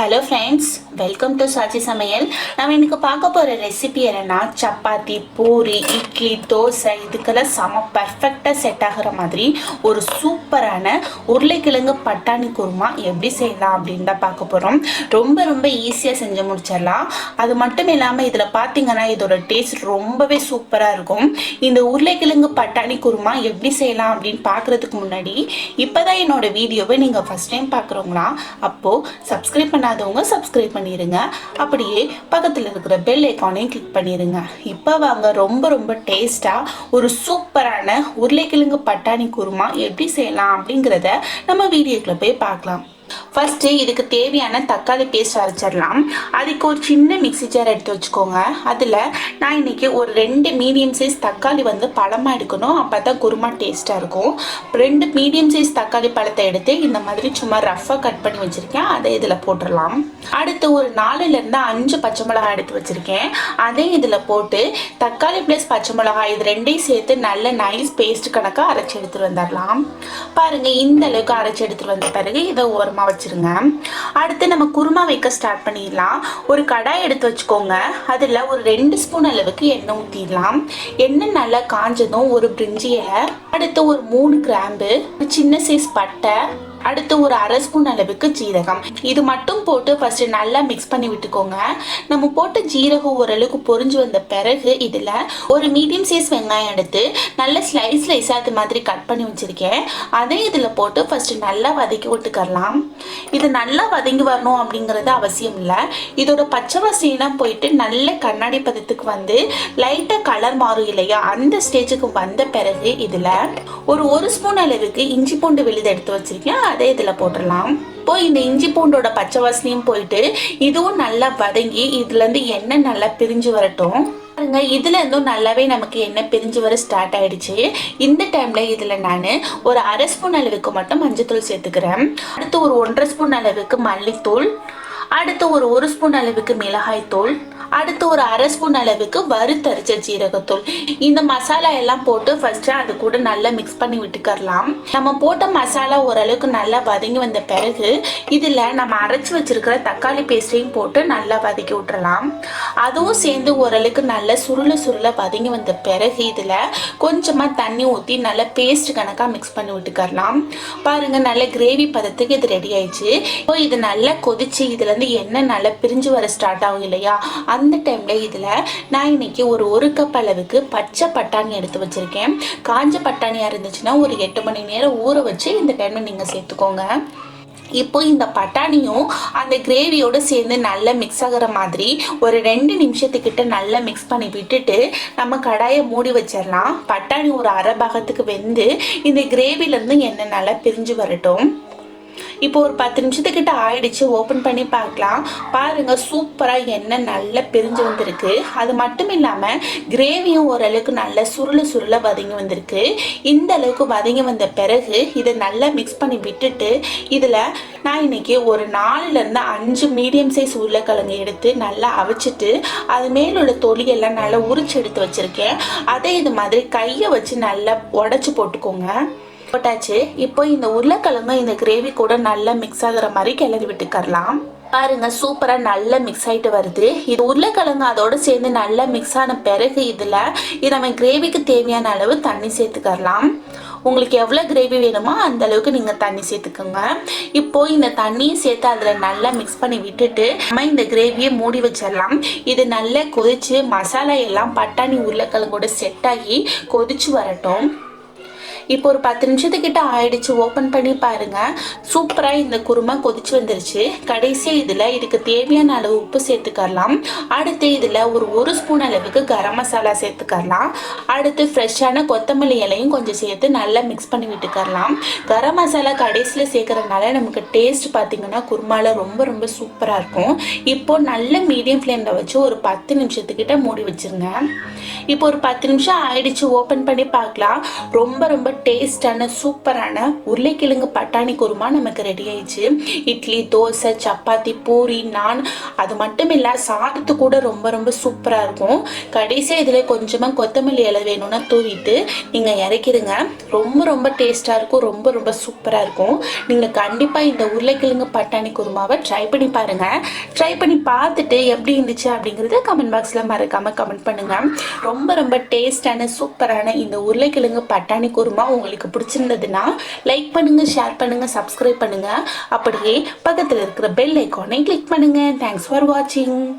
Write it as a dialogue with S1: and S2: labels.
S1: Hello friends welcome to Saachi சமையல் நம்ம இன்னைக்கு பார்க்க போகிற ரெசிபி என்னென்னா சப்பாத்தி பூரி இட்லி தோசை இதுக்கெல்லாம் செம பர்ஃபெக்டாக செட் ஆகிற மாதிரி ஒரு சூப்பரான உருளைக்கிழங்கு பட்டாணி குருமா எப்படி செய்யலாம் அப்படின்னு தான் பார்க்க போகிறோம் ரொம்ப ரொம்ப ஈஸியாக செஞ்சு முடிச்சிடலாம். அது மட்டும் இல்லாமல் இதில் பார்த்தீங்கன்னா இதோட டேஸ்ட் ரொம்பவே சூப்பராக இருக்கும். இந்த உருளைக்கிழங்கு பட்டாணி குருமா எப்படி செய்யலாம் அப்படின்னு பார்க்குறதுக்கு முன்னாடி இப்போ தான் என்னோட வீடியோவை நீங்கள் ஃபஸ்ட் டைம் பார்க்குறவங்களா அப்போது சப்ஸ்கிரைப் பண்ணாதவங்க சப்ஸ்கிரைப் பண்ணிடுங்க அப்படியே பக்கத்தில் இருக்கிற பெல் ஐக்கானையும் கிளிக் பண்ணிடுங்க இப்போ வாங்க ரொம்ப ரொம்ப டேஸ்ட்டாக ஒரு சூப்பரான உருளைக்கிழங்கு பட்டாணி குருமா எப்படி செய்யலாம் அப்படிங்கிறத நம்ம வீடியோக்குள்ள போய் பார்க்கலாம். ஃபஸ்ட்டு இதுக்கு தேவையான தக்காளி பேஸ்ட் அரைச்சிடலாம். அதுக்கு ஒரு சின்ன மிக்சி ஜார் எடுத்து வச்சுக்கோங்க. அதில் நான் இன்னைக்கு ஒரு ரெண்டு மீடியம் சைஸ் தக்காளி வந்து பழமாக எடுக்கணும். அப்போ தான் குருமா டேஸ்ட்டாக இருக்கும். ரெண்டு மீடியம் சைஸ் தக்காளி பழத்தை எடுத்து இந்த மாதிரி சும்மா ரஃப்பாக கட் பண்ணி வச்சுருக்கேன். அதை இதில் போட்டுடலாம். அடுத்து ஒரு நாலுலேருந்து அஞ்சு பச்சை மிளகாய் எடுத்து வச்சுருக்கேன். அதையும் இதில் போட்டு தக்காளி ப்ளஸ் பச்சை மிளகாய் இது ரெண்டையும் சேர்த்து நல்ல நைஸ் பேஸ்ட் கணக்காக அரைச்சி எடுத்துகிட்டு வந்துடலாம். பாருங்கள் இந்த அளவுக்கு அரைச்சி எடுத்துகிட்டு வந்த பிறகு இதை ஓரமாக வச்சுருங்க. அடுத்து நம்ம குருமா வைக்க ஸ்டார்ட் பண்ணிடலாம். ஒரு கடாய் எடுத்து வச்சுக்கோங்க. அதில் ஒரு ரெண்டு ஸ்பூன் அளவுக்கு எண்ணெய் ஊற்றிடலாம் எண்ணெய் நல்லா காஞ்சதும் ஒரு பிரிஞ்சி இலை அடுத்து ஒரு மூணு கிராம்பு ஒரு சின்ன சைஸ் பட்டை அடுத்து ஒரு அரை ஸ்பூன் அளவுக்கு ஜீரகம். இது மட்டும் போட்டு ஃபர்ஸ்ட் நல்லா மிக்ஸ் பண்ணி விட்டுக்கோங்க. நம்ம போட்ட ஜீரகம் ஓரளவுக்கு பொரிஞ்சு வந்த பிறகு இதில் ஒரு மீடியம் சைஸ் வெங்காயம் எடுத்து நல்ல ஸ்லைஸ் ஸ்லைஸாக அது மாதிரி கட் பண்ணி வச்சுருக்கேன். அதையும் இதில் போட்டு ஃபர்ஸ்ட் நல்லா வதக்கி விட்டுக்கரலாம் இது நல்லா வதங்கி வரணும் அப்படிங்கிறது அவசியம் இல்லை. இதோட பச்சை வாசனைலாம் போயிட்டு நல்ல கண்ணாடி பதத்துக்கு வந்து லைட்டாக கலர் மாறும் இல்லையா? அந்த ஸ்டேஜுக்கு வந்த பிறகு இதில் ஒரு ஒரு ஸ்பூன் அளவுக்கு இஞ்சி பூண்டு விழுது எடுத்து வச்சுருக்கேன். அதே இதில் போட்டுடலாம் இப்போ இந்த இஞ்சி பூண்டோட பச்சை வாசனையும் போயிட்டு இதுவும் நல்லா வதங்கி இதுலேருந்து எண்ணெய் நல்லா பிரிஞ்சு வரட்டும். பாருங்க இதுல இருந்தும் நல்லாவே நமக்கு எண்ணெய் பிரிஞ்சு வர ஸ்டார்ட் ஆயிடுச்சு. இந்த டைம்ல இதுல நான் ஒரு அரை ஸ்பூன் அளவுக்கு மட்டும் மஞ்சத்தூள் சேர்த்துக்கிறேன். அடுத்து ஒரு ஒன்றரை ஸ்பூன் அளவுக்கு மல்லித்தூள். அடுத்து ஒரு ஒரு ஸ்பூன் அளவுக்கு மிளகாய் தூள் அடுத்து ஒரு அரை ஸ்பூன் அளவுக்கு வறுத்தரிச்ச ஜீரகத்தூள் இந்த மசாலா எல்லாம் போட்டு ஃபர்ஸ்ட் அது கூட நல்லா மிக்ஸ் பண்ணி விட்டுக்கரலாம். நம்ம போட்ட மசாலா ஓரளவுக்கு நல்லா வதங்கி வந்த பிறகு இதில் நம்ம அரைச்சி வச்சிருக்கிற தக்காளி பேஸ்ட்டையும் போட்டு நல்லா வதக்கி விட்டுறலாம். அதுவும் சேர்ந்து ஓரளவுக்கு நல்லா சுருள சுருள வதங்கி வந்த பிறகு இதில் கொஞ்சமாக தண்ணி ஊற்றி நல்லா பேஸ்ட் கணக்காக மிக்ஸ் பண்ணி விட்டுக்கரலாம். பாருங்கள் நல்ல கிரேவி பதத்துக்கு இது ரெடி ஆயிடுச்சு. இப்போ இது நல்லா கொதிச்சு இதுலேருந்து எண்ணெய் நல்லா பிரிஞ்சு வர ஸ்டார்ட் ஆகும் இல்லையா? அந்த டைமில் இதில் நான் இன்றைக்கி ஒரு ஒரு கப் அளவுக்கு பச்சை பட்டாணி எடுத்து வச்சுருக்கேன். காஞ்ச பட்டாணியாக இருந்துச்சுன்னா ஒரு எட்டு மணி நேரம் ஊற வச்சு இந்த டைமில் நீங்கள் சேர்த்துக்கோங்க. இப்போ இந்த பட்டாணியும் அந்த கிரேவியோடு சேர்ந்து நல்லா மிக்ஸ் ஆகிற மாதிரி ஒரு ரெண்டு நிமிஷத்துக்கிட்ட நல்லா மிக்ஸ் பண்ணி விட்டுட்டு நம்ம கடாயை மூடி வச்சிடலாம். பட்டாணி ஒரு அரை பாகத்துக்கு வெந்து இந்த கிரேவிலேருந்து எண்ணெய் நல்லா பிரிஞ்சு வரட்டும். இப்போ ஒரு பத்து நிமிஷத்துக்கிட்ட ஆயிடுச்சு. ஓப்பன் பண்ணி பார்க்கலாம். பாருங்க சூப்பராக எண்ணெய் நல்லா பிரிஞ்சு வந்திருக்கு. அது மட்டும் இல்லாமல் கிரேவியும் ஓரளவுக்கு நல்லா சுருள சுருள வதங்கி வந்திருக்கு. இந்த அளவுக்கு வதங்கி வந்த பிறகு இதை நல்லா மிக்ஸ் பண்ணி விட்டுட்டு இதில் நான் இன்னைக்கு ஒரு நாலுலேருந்து அஞ்சு மீடியம் சைஸ் உருளைக்கிழங்கு எடுத்து நல்லா அவிச்சிட்டு அது மேலுள்ள தொலியெல்லாம் நல்லா உரிச்சு எடுத்து வச்சுருக்கேன். அதை இது மாதிரி கையை வச்சு நல்லா உடச்சி போட்டுக்கோங்க. போட்டாச்சு. இப்போ இந்த உருளைக்கிழங்கு இந்த கிரேவி கூட நல்லா மிக்ஸ் ஆகுற மாதிரி கிளறி விட்டுக்கரலாம் பாருங்க சூப்பரா நல்லா மிக்ஸ் ஆயிட்டு வருது. இது உருளைக்கிழங்கு அதோட சேர்ந்து நல்லா மிக்ஸ் ஆன பிறகு இதுல இது நம்ம கிரேவிக்கு தேவையான அளவு தண்ணி சேர்த்துக்கரலாம் உங்களுக்கு எவ்வளோ கிரேவி வேணுமோ அந்த அளவுக்கு நீங்கள் தண்ணி சேர்த்துக்கோங்க. இப்போ இந்த தண்ணியை சேர்த்து அதில் நல்லா மிக்ஸ் பண்ணி விட்டுட்டு நம்ம இந்த கிரேவியை மூடி வச்சிடலாம். இது நல்லா கொதிச்சு மசாலா எல்லாம் பட்டாணி உருளைக்கிழங்கோட செட் ஆகி கொதிச்சு வரட்டும். இப்போ ஒரு பத்து நிமிஷத்துக்கிட்ட ஆயிடுச்சு. ஓப்பன் பண்ணி பாருங்க. சூப்பராக இந்த குருமா கொதிச்சு வந்துருச்சு. கடைசி இதில் இதுக்கு தேவையான அளவு உப்பு சேர்த்துக்கரலாம். அடுத்து இதில் ஒரு ஒரு ஸ்பூன் அளவுக்கு கரம் மசாலா சேர்த்துக்கரலாம். அடுத்து ஃப்ரெஷ்ஷான கொத்தமல்லி இலையும் கொஞ்சம் சேர்த்து நல்லா மிக்ஸ் பண்ணி விட்டுக்கரலாம். கரம் மசாலா கடைசியில் சேர்க்குறதுனால நமக்கு டேஸ்ட் பார்த்திங்கன்னா குருமாவில் ரொம்ப ரொம்ப சூப்பராக இருக்கும். இப்போ நல்ல மீடியம் ஃப்ளேமில் வச்சு ஒரு பத்து நிமிஷத்துக்கிட்ட மூடி வச்சிருங்க. இப்போ ஒரு பத்து நிமிஷம் ஆயிடுச்சு. ஓப்பன் பண்ணி பார்க்கலாம் ரொம்ப ரொம்ப டேஸ்டான சூப்பரான உருளைக்கிழங்கு பட்டாணி குருமா நமக்கு ரெடி ஆயிடுச்சு. இட்லி தோசை சப்பாத்தி பூரி நான் அது மட்டும் இல்லை சாதத்து கூட ரொம்ப ரொம்ப சூப்பராக இருக்கும். கடைசியாக இதில் கொஞ்சமாக கொத்தமல்லி இலை வேணும்னா தூவிட்டு நீங்கள் இறக்கிடுங்க. ரொம்ப ரொம்ப டேஸ்ட்டாக இருக்கும் ரொம்ப ரொம்ப சூப்பராக இருக்கும். நீங்கள் கண்டிப்பாக இந்த உருளைக்கிழங்கு பட்டாணி குருமாவை ட்ரை பண்ணி பாருங்கள் ட்ரை பண்ணி பார்த்துட்டு எப்படி இருந்துச்சு அப்படிங்கிறத கமெண்ட் பாக்ஸில் மறக்காமல் கமெண்ட் பண்ணுங்கள் ரொம்ப ரொம்ப டேஸ்டான சூப்பரான இந்த உருளைக்கிழங்கு பட்டாணி குருமா உங்களுக்கு பிடிச்சிருந்ததுன்னா லைக் பண்ணுங்கள் ஷேர் பண்ணுங்கள் சப்ஸ்கிரைப் பண்ணுங்கள் அப்படியே பக்கத்தில் இருக்கிற பெல் ஐக்கானை கிளிக் பண்ணுங்கள் தேங்க்ஸ் ஃபார் வாட்சிங்